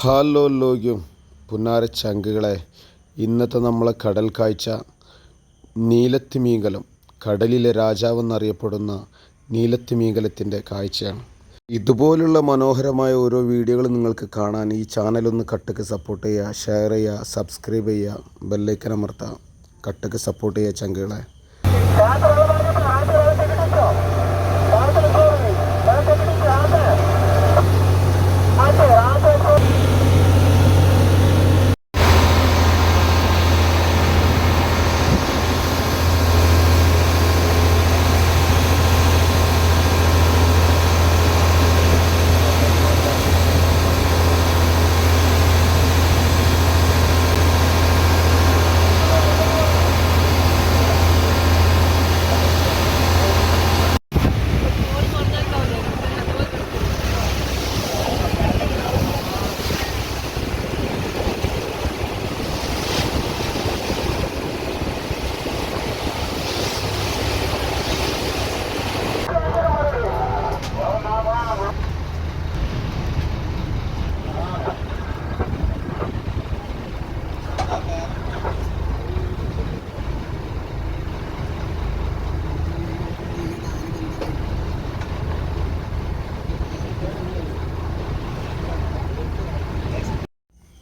Hello ലോഗ്യം പുന്നാര ചങ്കുകളെ ഇന്നത്തെ നമ്മളെ കടൽ കാഴ്ച നീലത്തിമീങ്കലം കടലിലെ രാജാവെന്നറിയപ്പെടുന്ന നീലത്തിമീങ്കലത്തിന്റെ കാഴ്ചയാണ്. ഇതുപോലുള്ള മനോഹരമായ ഓരോ വീഡിയോകൾ നിങ്ങൾക്ക് കാണാൻ ഈ ചാനലൊന്ന് കട്ടക്ക് സപ്പോർട്ട് ചെയ്യുക ഷെയർ ചെയ്യുക സബ്സ്ക്രൈബ് ചെയ്യുക ബെല്ലൈക്കൻ അമർത്തുക. കട്ടക്ക് സപ്പോർട്ട് ചെയ്യുക ചങ്കുകളെ.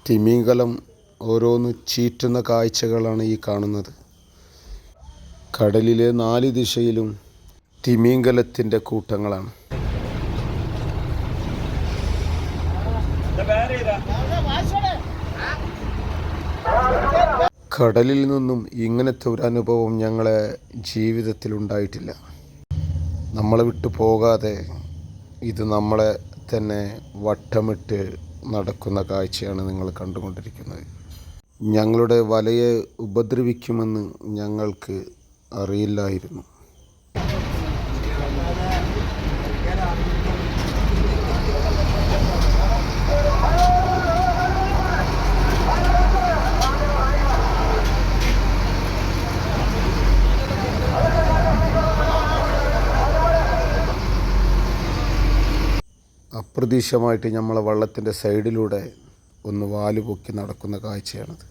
തിമിംഗലം ഓരോന്ന് ചീറ്റുന്ന കാഴ്ചകളാണ് ഈ കാണുന്നത്. കടലിലെ നാല് ദിശയിലും തിമിംഗലത്തിന്റെ കൂട്ടങ്ങളാണ്. കടലിൽ നിന്നും ഇങ്ങനത്തെ ഒരു അനുഭവം ഞങ്ങളെ ജീവിതത്തിൽ ഉണ്ടായിട്ടില്ല. നമ്മളെ വിട്ടു പോകാതെ ഇത് നമ്മളെ തന്നെ വട്ടമിട്ട് നടക്കുന്ന കാഴ്ചയാണ് നിങ്ങൾ കണ്ടുകൊണ്ടിരിക്കുന്നത്. ഞങ്ങളുടെ വലയെ ഉപദ്രവിക്കുമെന്ന് ഞങ്ങൾക്ക് അറിയില്ലായിരുന്നു. അപ്രതീക്ഷമായിട്ട് നമ്മളെ വള്ളത്തിന്റെ സൈഡിലൂടെ ഒന്ന് വാൽ പൊക്കി നടക്കുന്ന കാഴ്ചയാണത്.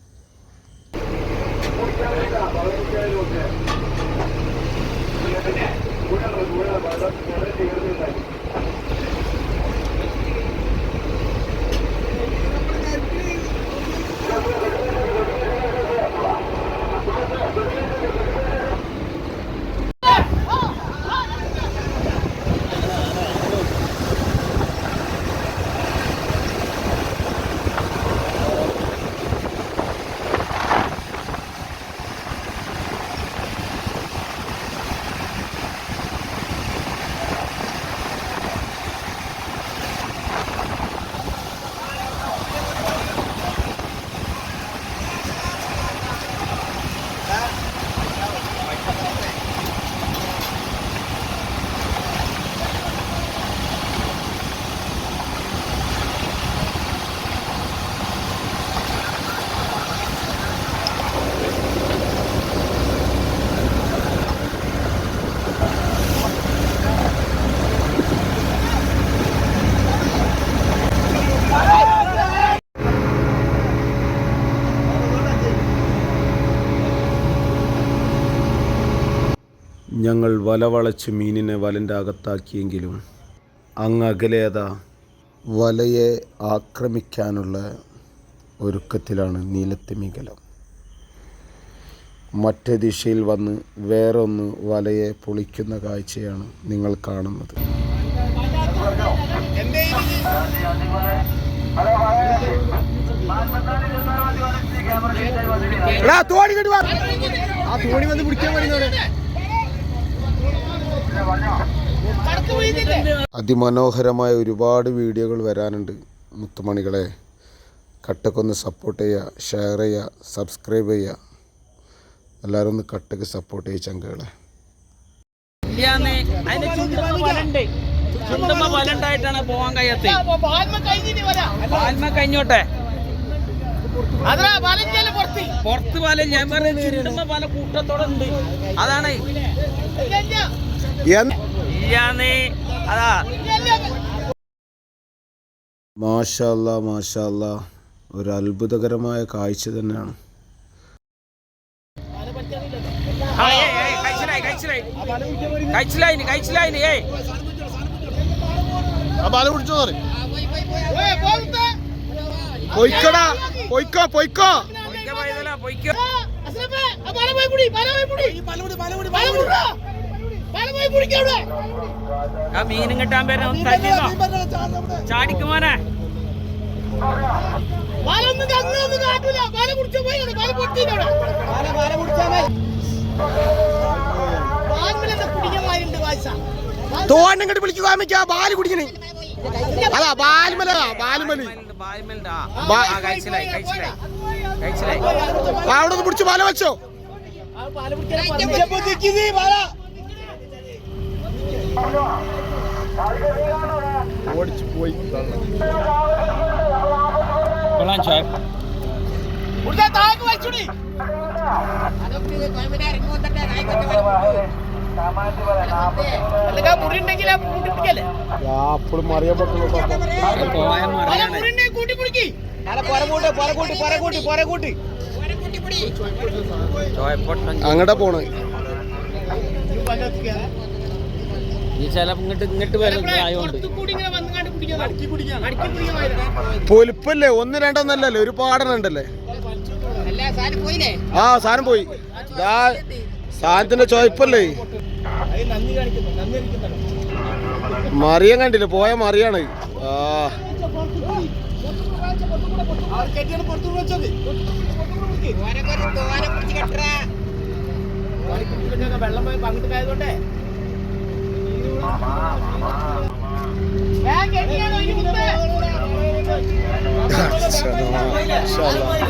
ഞങ്ങൾ വലവളച്ച് മീനിനെ വലന്റെ അകത്താക്കിയെങ്കിലും അങ്ങ് അകലേതാ വലയെ ആക്രമിക്കാനുള്ള ഒരുക്കത്തിലാണ് നീലത്തിമിംഗലം മറ്റേ ദിശയിൽ വന്ന് വേറൊന്ന് വലയെ പൊളിക്കുന്ന കാഴ്ചയാണ് നിങ്ങൾ കാണുന്നത്. തോണി ആ തോണി വന്ന് പിടിക്കാൻ വേണ്ടി അതിമനോഹരമായ ഒരുപാട് വീഡിയോകൾ വരാനുണ്ട്. മുത്തുമണികളെ കട്ടക്കൊന്ന് സപ്പോർട്ട് ചെയ്യുക ഷെയർ ചെയ്യുക സബ്സ്ക്രൈബ് ചെയ്യുക. എല്ലാവരും ഒന്ന് കട്ടക്ക് സപ്പോർട്ട് ചെയ്യുക ചങ്കകളെ. പോവാൻ കഴിയാത്ത പാൽമ കഴിഞ്ഞോട്ടെ? പുറത്ത്. പാലം ഞാൻ പറഞ്ഞ ചുണ്ടുമ്മ പല കൂട്ടത്തോടെ ഉണ്ട്. അതാണ്. മാഷല്ല മാഷല്ല ഒരു അത്ഭുതകരമായ കാഴ്ച തന്നെയാണ്. പൊയ്ക്കടാ പൊയ്ക്കോ പൊയ്ക്കോ. പൊയ്ക്കോ ആ മീനും കിട്ടാൻ പേര് തല്ലിന്നോ ചാടിക്കുമോനെ തോണ്ണ ഇങ്ങോട്ട് വിളിക്കുക ആ ബാൽ കുടിക്കണേ. അതാ ബാലുമല ബാലുമലി ബാൽമേലുണ്ട്. ആ, ബാ- ആ, കഴിച്ചിലായി കഴിച്ചിലായി. കഴിച്ചിലായി. ആ അവിടെ പിടിച്ച് ബാല വെച്ചോ. ഓടിച്ചു പോയി കൊള്ളാം ചോയ. അപ്പോഴും അറിയപ്പെട്ടുള്ളൂ പോയ മറിയാണ്. ചോയ പൊട്ടൻ അങ്ങടെ പോണ് ഈ ചില ഇങ്ങോട്ട് ഇങ്ങോട്ട് വരുന്നത് ആയതുകൊണ്ട് പൊലിപ്പല്ലേ? ഒന്ന് രണ്ടൊന്നല്ലല്ലേ ഒരു പാടനുണ്ടല്ലേ ആ സാധനം പോയി. സാധനത്തിന്റെ ചോയ്പല്ലേ മറിയം കണ്ടില്ല? പോയ മറിയാണ്. ആ.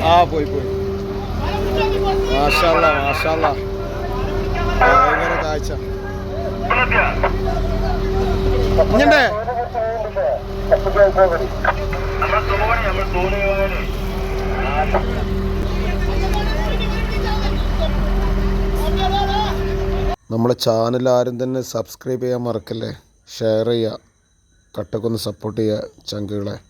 ആ പോയി പോയി. മാഷാല്ല മാഷാല്ല ഭയങ്കര കാഴ്ച. ഇഞ്ഞണ്ടേ നമ്മളെ ചാനൽ ആരും തന്നെ സബ്സ്ക്രൈബ് ചെയ്യാൻ മറക്കല്ലേ? ഷെയർ ചെയ്യുക. കട്ടക്കൊന്ന് സപ്പോർട്ട് ചെയ്യുക ചങ്കുകളെ.